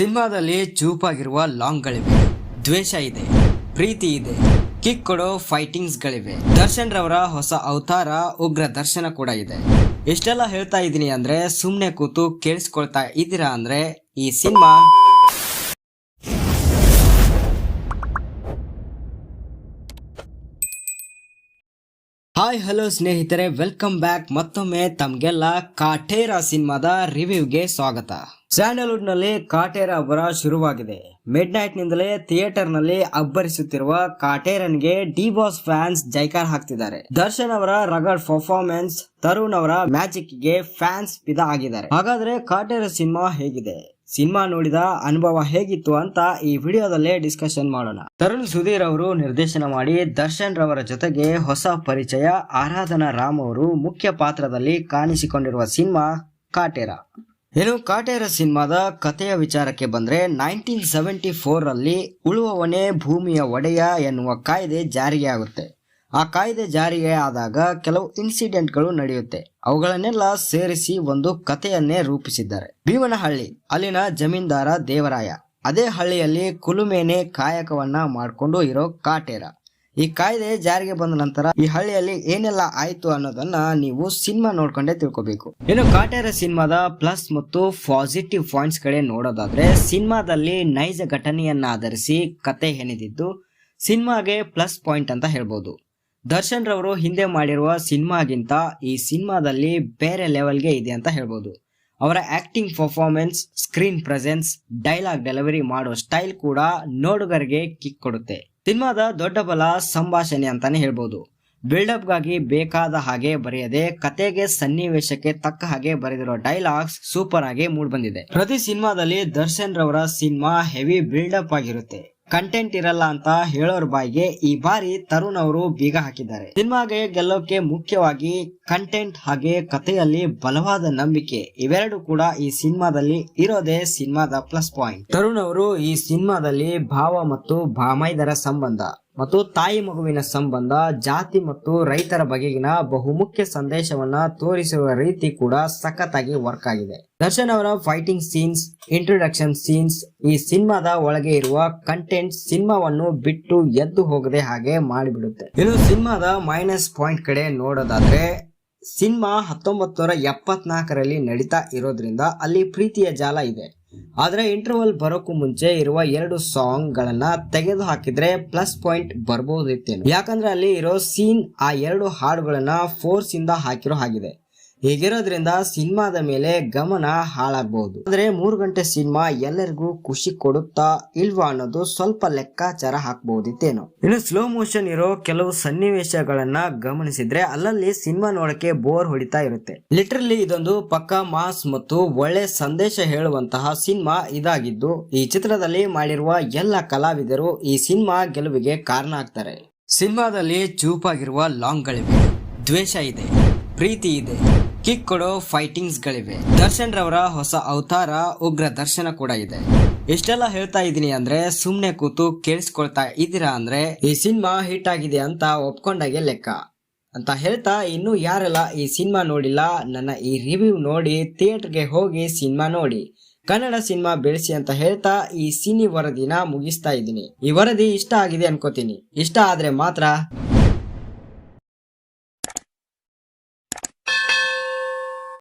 ಸಿನಿಮಾದಲ್ಲಿ ಚೂಪಾಗಿರುವ ಲಾಂಗ್ಗಳಿವೆ. ದ್ವೇಷ ಇದೆ, ಪ್ರೀತಿ ಇದೆ, ಕಿಕ್ ಕೊಡೋ ಫೈಟಿಂಗ್ಸ್ಗಳಿವೆ. ದರ್ಶನ್ ರವರ ಹೊಸ ಅವತಾರ ಉಗ್ರ ದರ್ಶನ ಕೂಡ ಇದೆ. ಇಷ್ಟೆಲ್ಲ ಹೇಳ್ತಾ ಇದ್ದೀನಿ ಅಂದ್ರೆ ಸುಮ್ಮನೆ ಕೂತು ಕೇಳಿಸ್ಕೊಳ್ತಾ ಇದ್ದೀರಾ ಅಂದ್ರೆ ಈ ಸಿನಿಮಾ ಹಾಯ್ ಹಲೋ ಸ್ನೇಹಿತರೆ ವೆಲ್ಕಮ್ ಬ್ಯಾಕ್ ಮತ್ತೊಮ್ಮೆ ತಮ್ಗೆಲ್ಲ ಕಾಟೇರ ಸಿನಿಮಾದ ರಿವ್ಯೂಗೆ ಸ್ವಾಗತ. ಸ್ಯಾಂಡಲ್ವುಡ್ನಲ್ಲಿ ಕಾಟೇರ ಅಬ್ಬರ ಶುರುವಾಗಿದೆ. ಮಿಡ್ ನೈಟ್ ನಿಂದಲೇ ಥಿಯೇಟರ್ನಲ್ಲಿ ಅಬ್ಬರಿಸುತ್ತಿರುವ ಕಾಟೇರನ್ಗೆ ಡಿ ಬಾಸ್ ಫ್ಯಾನ್ಸ್ ಜೈಕಾರ್ ಹಾಕ್ತಿದ್ದಾರೆ. ದರ್ಶನ್ ಅವರ ರಗಡ್ ಪರ್ಫಾರ್ಮೆನ್ಸ್ ತರುಣ್ ಅವರ ಮ್ಯಾಜಿಕ್ಗೆ ಫ್ಯಾನ್ಸ್ ಫಿದಾ ಆಗಿದ್ದಾರೆ. ಹಾಗಾದ್ರೆ ಕಾಟೇರ ಸಿನಿಮಾ ಹೇಗಿದೆ? ಸಿನಿಮಾ ನೋಡಿದ ಅನುಭವ ಹೇಗಿತ್ತು ಅಂತ ಈ ವಿಡಿಯೋದಲ್ಲೇ ಡಿಸ್ಕಷನ್ ಮಾಡೋಣ. ತರುಣ್ ಸುಧೀರ್ ಅವರು ನಿರ್ದೇಶನ ಮಾಡಿ ದರ್ಶನ್ ರವರ ಜೊತೆಗೆ ಹೊಸ ಪರಿಚಯ, ಆರಾಧನಾ ರಾಮ್ ಅವರು ಮುಖ್ಯ ಪಾತ್ರದಲ್ಲಿ ಕಾಣಿಸಿಕೊಂಡಿರುವ ಸಿನಿಮಾ ಕಾಟೇರ. ಏನು ಕಾಟೇರ ಸಿನಿಮಾದ ಕಥೆಯ ವಿಚಾರಕ್ಕೆ ಬಂದ್ರೆ ನೈನ್ಟೀನ್ ಸೆವೆಂಟಿ ಫೋರ್ ಉಳುವವನೇ ಭೂಮಿಯ ಒಡೆಯ ಎನ್ನುವ ಕಾಯ್ದೆ ಜಾರಿಗೆ ಆಗುತ್ತೆ. ಆ ಕಾಯ್ದೆ ಜಾರಿಗೆ ಆದಾಗ ಕೆಲವು ಇನ್ಸಿಡೆಂಟ್ಗಳು ನಡೆಯುತ್ತೆ. ಅವುಗಳನ್ನೆಲ್ಲ ಸೇರಿಸಿ ಒಂದು ಕಥೆಯನ್ನೇ ರೂಪಿಸಿದ್ದಾರೆ. ಭೀಮನಹಳ್ಳಿ, ಅಲ್ಲಿನ ಜಮೀನ್ದಾರ ದೇವರಾಯ. ಅದೇ ಹಳ್ಳಿಯಲ್ಲಿ ಕುಲುಮೇನೆ ಕಾಯಕವನ್ನ ಮಾಡಿಕೊಂಡು ಇರೋ ಕಾಟೇರ. ಈ ಕಾಯ್ದೆ ಜಾರಿಗೆ ಬಂದ ನಂತರ ಈ ಹಳ್ಳಿಯಲ್ಲಿ ಏನೆಲ್ಲ ಆಯ್ತು ಅನ್ನೋದನ್ನ ನೀವು ಸಿನಿಮಾ ನೋಡ್ಕೊಂಡೇ ತಿಳ್ಕೊಬೇಕು. ಇನ್ನು ಕಾಟೇರ ಸಿನಿಮಾದ ಪ್ಲಸ್ ಮತ್ತು ಪಾಸಿಟಿವ್ ಪಾಯಿಂಟ್ಸ್ ಕಡೆ ನೋಡೋದಾದ್ರೆ ಸಿನಿಮಾದಲ್ಲಿ ನೈಜ ಘಟನೆಯನ್ನ ಆಧರಿಸಿ ಕತೆ ಹೆಣೆದಿದ್ದು ಸಿನಿಮಾಗೆ ಪ್ಲಸ್ ಪಾಯಿಂಟ್ ಅಂತ ಹೇಳ್ಬೋದು. ದರ್ಶನ್ ರವರು ಹಿಂದೆ ಮಾಡಿರುವ ಸಿನಿಮಾಗಿಂತ ಈ ಸಿನಿಮಾದಲ್ಲಿ ಬೇರೆ ಲೆವೆಲ್ಗೆ ಇದೆ ಅಂತ ಹೇಳ್ಬೋದು. ಅವರ acting performance, screen presence, dialogue delivery ಮಾಡೋ ಸ್ಟೈಲ್ ಕೂಡ ನೋಡುಗರಿಗೆ ಕಿಕ್ ಕೊಡುತ್ತೆ. ಸಿನಿಮಾದ ದೊಡ್ಡ ಬಲ ಸಂಭಾಷಣೆ ಅಂತಾನೆ ಹೇಳ್ಬೋದು. ಬಿಲ್ಡಪ್ಗಾಗಿ ಬೇಕಾದ ಹಾಗೆ ಬರೆಯದೆ, ಕತೆಗೆ ಸನ್ನಿವೇಶಕ್ಕೆ ತಕ್ಕ ಹಾಗೆ ಬರೆದಿರೋ ಡೈಲಾಗ್ಸ್ ಸೂಪರ್ ಆಗಿ ಮೂಡ್ ಬಂದಿದೆ. ಪ್ರತಿ ಸಿನಿಮಾದಲ್ಲಿ ದರ್ಶನ್ ರವರ ಸಿನಿಮಾ ಹೆವಿ ಬಿಲ್ಡಪ್ ಆಗಿರುತ್ತೆ. ಕಂಟೆಂಟ್ ಇರಲ್ಲ ಅಂತ ಹೇಳೋರ್ ಬಾಯಿಗೆ ಈ ಬಾರಿ ತರುಣ್ ಅವರು ಬೀಗ ಹಾಕಿದ್ದಾರೆ. ಸಿನಿಮಾಗೆ ಗೆಲ್ಲೋಕೆ ಮುಖ್ಯವಾಗಿ ಕಂಟೆಂಟ್ ಹಾಗೆ ಕಥೆಯಲ್ಲಿ ಬಲವಾದ ನಂಬಿಕೆ ಇವೆರಡು ಕೂಡ ಈ ಸಿನಿಮಾದಲ್ಲಿ ಇರೋದೇ ಸಿನಿಮಾದ ಪ್ಲಸ್ ಪಾಯಿಂಟ್ ತರುಣ್ ಅವರು ಈ ಸಿನಿಮಾದಲ್ಲಿ ಭಾವ ಮತ್ತು ಭಾಮೈದರ ಸಂಬಂಧ. ಮತ್ತು ತಾಯಿ ಮಗುವಿನ ಸಂಬಂಧ, ಜಾತಿ ಮತ್ತು ರೈತರ ಬಗೆಗಿನ ಬಹುಮುಖ್ಯ ಸಂದೇಶವನ್ನ ತೋರಿಸಿರುವ ರೀತಿ ಕೂಡ ಸಖತ್ತಾಗಿ ವರ್ಕ್ ಆಗಿದೆ. ದರ್ಶನ್ ಅವರ ಫೈಟಿಂಗ್ ಸೀನ್ಸ್ ಇಂಟ್ರೊಡಕ್ಷನ್ ಸೀನ್ಸ್ ಈ ಸಿನಿಮಾದ ಒಳಗೆ ಇರುವ ಕಂಟೆಂಟ್ ಸಿನಿಮಾವನ್ನು ಬಿಟ್ಟು ಎದ್ದು ಹೋಗದೆ ಹಾಗೆ ಮಾಡಿಬಿಡುತ್ತೆ. ಇನ್ನು ಸಿನಿಮಾದ ಮೈನಸ್ ಪಾಯಿಂಟ್ ಕಡೆ ನೋಡೋದಾದ್ರೆ, ಸಿನಿಮಾ ಹತ್ತೊಂಬತ್ತು ನೂರ ಎಪ್ಪತ್ನಾಲ್ಕರಲ್ಲಿ ನಡೀತಾ ಇರೋದ್ರಿಂದ ಅಲ್ಲಿ ಪ್ರೀತಿಯ ಜಾಲ ಇದೆ. ಆದ್ರೆ ಇಂಟರ್ವಲ್ ಬರೋಕ್ಕೂ ಮುಂಚೆ ಇರುವ ಎರಡು ಸಾಂಗ್ಗಳನ್ನು ತೆಗೆದು ಹಾಕಿದ್ರೆ ಪ್ಲಸ್ ಪಾಯಿಂಟ್ ಬರ್ಬೋದಿತ್ತೇನು. ಯಾಕಂದ್ರೆ ಅಲ್ಲಿ ಇರೋ ಸೀನ್ ಆ ಎರಡು ಹಾಡುಗಳನ್ನ ಫೋರ್ಸ್ ಇಂದ ಹಾಕಿರೋ ಹಾಗಿದೆ. ಹೀಗಿರೋದ್ರಿಂದ ಸಿನಿಮಾದ ಮೇಲೆ ಗಮನ ಹಾಳಾಗಬಹುದು ಆದ್ರೆ ಮೂರು ಗಂಟೆ ಸಿನಿಮಾ ಎಲ್ಲರಿಗೂ ಖುಷಿ ಕೊಡುತ್ತಾ ಇಲ್ವಾ ಅನ್ನೋದು ಸ್ವಲ್ಪ ಲೆಕ್ಕಾಚಾರ ಹಾಕಬಹುದಿತ್ತೇನೋ ಇನ್ನು ಸ್ಲೋ ಮೋಷನ್ ಇರೋ ಕೆಲವು ಸನ್ನಿವೇಶಗಳನ್ನ ಗಮನಿಸಿದ್ರೆ ಅಲ್ಲಲ್ಲಿ ಸಿನಿಮಾ ನೋಡಕ್ಕೆ ಬೋರ್ ಹೊಡಿತಾ ಇರುತ್ತೆ. ಲಿಟ್ರಲಿ ಇದೊಂದು ಪಕ್ಕ ಮಾಸ್ ಮತ್ತು ಒಳ್ಳೆ ಸಂದೇಶ ಹೇಳುವಂತಹ ಸಿನಿಮಾ ಇದಾಗಿದ್ದು, ಈ ಚಿತ್ರದಲ್ಲಿ ಮಾಡಿರುವ ಎಲ್ಲ ಕಲಾವಿದರು ಈ ಸಿನಿಮಾ ಗೆಲುವಿಗೆ ಕಾರಣ ಆಗ್ತಾರೆ. ಸಿನಿಮಾದಲ್ಲಿ ಚೂಪಾಗಿರುವ ಲಾಂಗ್ಗಳಿವೆ ದ್ವೇಷ ಇದೆ. ಪ್ರೀತಿ ಇದೆ. ಕಿಕ್ ಕೊಡೋ ಫೈಟಿಂಗ್ಸ್ ಗಳಿವೆ ದರ್ಶನ್ ರವರ ಹೊಸ ಅವತಾರ ಉಗ್ರ ದರ್ಶನ ಕೂಡ ಇದೆ. ಇಷ್ಟೆಲ್ಲ ಹೇಳ್ತಾ ಇದೀನಿ ಅಂದ್ರೆ ಸುಮ್ನೆ ಕೂತು ಕೇಳಿಸ್ಕೊಳ್ತಾ ಇದ್ದೀರಾ ಅಂದ್ರೆ ಈ ಸಿನಿಮಾ ಹಿಟ್ ಆಗಿದೆ ಅಂತ ಒಪ್ಕೊಂಡಾಗೆ ಲೆಕ್ಕ. ಅಂತ ಹೇಳ್ತಾ ಇನ್ನು ಯಾರೆಲ್ಲ ಈ ಸಿನಿಮಾ ನೋಡಿಲ್ಲ ನನ್ನ ಈ ರಿವ್ಯೂ ನೋಡಿ ಥಿಯೇಟರ್ಗೆ ಹೋಗಿ ಸಿನಿಮಾ ನೋಡಿ. ಕನ್ನಡ ಸಿನಿಮಾ ಬೆಳೆಸಿ ಅಂತ ಹೇಳ್ತಾ ಈ ಸಿನಿ ವರದಿನ ಮುಗಿಸ್ತಾ ಇದ್ದೀನಿ. ಈ ವರದಿ ಇಷ್ಟ ಆಗಿದೆ ಅನ್ಕೋತೀನಿ. ಇಷ್ಟ ಆದ್ರೆ ಮಾತ್ರ